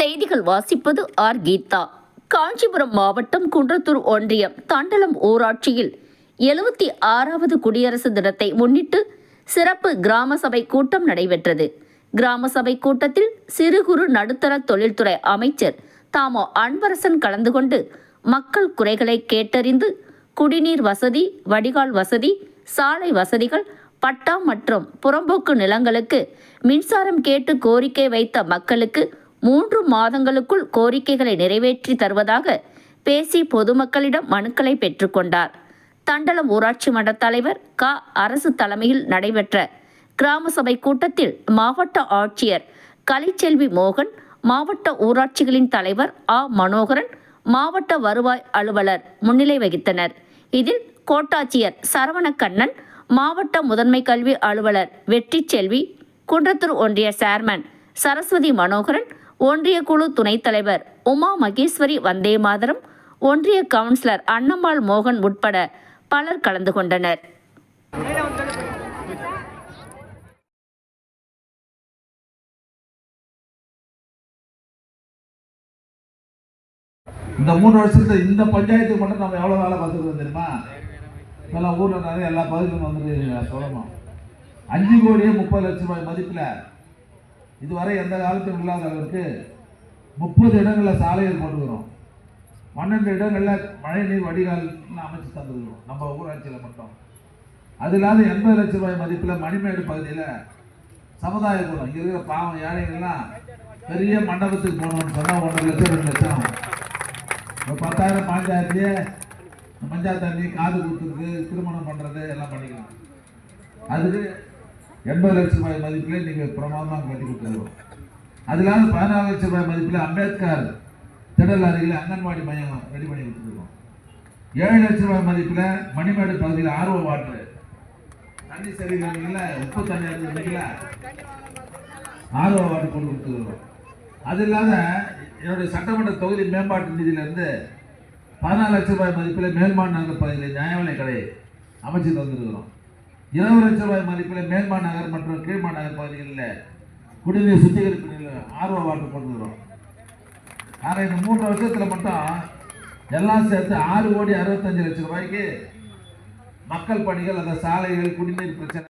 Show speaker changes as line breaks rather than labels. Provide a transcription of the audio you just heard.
செய்திகள் வாசிப்பது ஆர். கீதா. காஞ்சிபுரம் மாவட்டம் குன்றத்தூர் ஒன்றியம் தண்டலம் ஊராட்சியில் எழுபத்தி ஆறாவது குடியரசு தினத்தை முன்னிட்டு சிறப்பு கிராம சபை கூட்டம் நடைபெற்றது. கிராம சபை கூட்டத்தில் சிறு குறு நடுத்தர தொழில்துறை அமைச்சர் தாமோ அன்பரசன் கலந்து கொண்டு மக்கள் குறைகளை கேட்டறிந்து குடிநீர் வசதி வடிகால் வசதி சாலை வசதிகள் பட்டா மற்றும் புறம்போக்கு நிலங்களுக்கு மின்சாரம் கேட்டு கோரிக்கை வைத்த மக்களுக்கு மூன்று மாதங்களுக்குள் கோரிக்கைகளை நிறைவேற்றி தருவதாக பேசி பொதுமக்களிடம் மனுக்களை பெற்றுக்கொண்டார் தண்டலம் ஊராட்சி மன்ற தலைவர் க. அரசு தலைமையில் நடைபெற்ற கிராம சபை கூட்டத்தில் மாவட்ட ஆட்சியர் கலைச்செல்வி மோகன் மாவட்ட ஊராட்சிகளின் தலைவர் ஆ. மனோகரன் மாவட்ட வருவாய் அலுவலர் முன்னிலை வகித்தனர். இதில் கோட்டாட்சியர் சரவணக்கண்ணன் மாவட்ட முதன்மை கல்வி அலுவலர் வெற்றிச்செல்வி குன்றத்தூர் ஒன்றிய சேர்மன் சரஸ்வதி மனோகரன் ஒன்றிய குழு துணைத் தலைவர் உமா மகேஸ்வரி வந்தே மாதரம் ஒன்றிய கவுன்சிலர் அன்னம்மாள் மோகன் உட்பட பலர் கலந்து கொண்டனர்.
இந்த மூணு வருஷத்துல இந்த பஞ்சாயத்துக்கு மட்டும் நம்ம எவ்வளோ வேலை பார்த்துருக்கோம் தெரியுமா? இப்போல்லாம் ஊரில் நிறைய எல்லா பகுதியிலும் வந்துட்டு சொல்லணும். அஞ்சு கோடியே முப்பது லட்சம் ரூபாய் மதிப்பில் இதுவரை எந்த காலத்திலும் இல்லாத அளவுக்கு முப்பது இடங்களில் சாலைகள் போட்டுக்கிறோம். பன்னெண்டு இடங்களில் மழைநீர் வடிகால் அமைச்சு தந்துருக்கிறோம். நம்ம ஊராட்சியில் மட்டும். அது இல்லாத எண்பது லட்சம் ரூபாய் மதிப்பில் மணிமேடு பகுதியில் சமுதாய கூடம் இங்கே இருக்கிற பாவம் ஏழைகள்லாம் பெரிய மண்டபத்துக்கு போகணும்னு சொன்னால் ஒன்றரை லட்சம் ரெண்டு லட்சம். ஆகும். ஒரு பத்தாயிரம் பாஞ்சாயிரத்துலேயே மஞ்சள் தண்ணி காது குத்துறது திருமணம் பண்ணுறது எல்லாம் பண்ணிக்கலாம். அதுக்கு எண்பது லட்சம் ரூபாய் மதிப்பில் நீங்கள் பிரமாதமாக கட்டி கொடுத்துருவோம். அது இல்லாமல் பதினாலு லட்சம் ரூபாய் மதிப்பில் அம்பேத்கர் திடல் அருகில் அங்கன்வாடி மையம் ரெடி பண்ணி கொடுத்துருக்கோம். ஏழு லட்சம் ரூபாய் மதிப்பில் மணிமேடு பகுதியில் ஆர்வ வாட்டர் தண்ணி சரியில்லைங்கள உப்பு தண்ணி இருந்தீங்களா ஆர்வ வாட்டர் கொண்டு கொடுத்துருக்கோம். அது இல்லாத என்னுடைய சட்டமன்ற தொகுதி மேம்பாட்டு நிதியிலிருந்து பதினாலு லட்சம் ரூபாய் மதிப்பில் மேல்மான் பகுதியில் நியாயவிலை கடை அமைச்சு தந்துருக்கிறோம் இருபது லட்சம் ரூபாய் மதிப்பில் மேல்மான் நகர் மற்றும் கீழ்மாநகர் பகுதிகளில் குடிநீர் சுத்திகரிப்பு நிலையம் ஆர்வ வாட்டர் கொண்டுக்கிறோம் ஆனால் இந்த மூன்று வருஷத்தில் மட்டும் எல்லாம் சேர்த்து ஆறு கோடி அறுபத்தஞ்சு லட்சம் ரூபாய்க்கு மக்கள் பணிகள் அந்த சாலைகள் குடிநீர் பிரச்சனை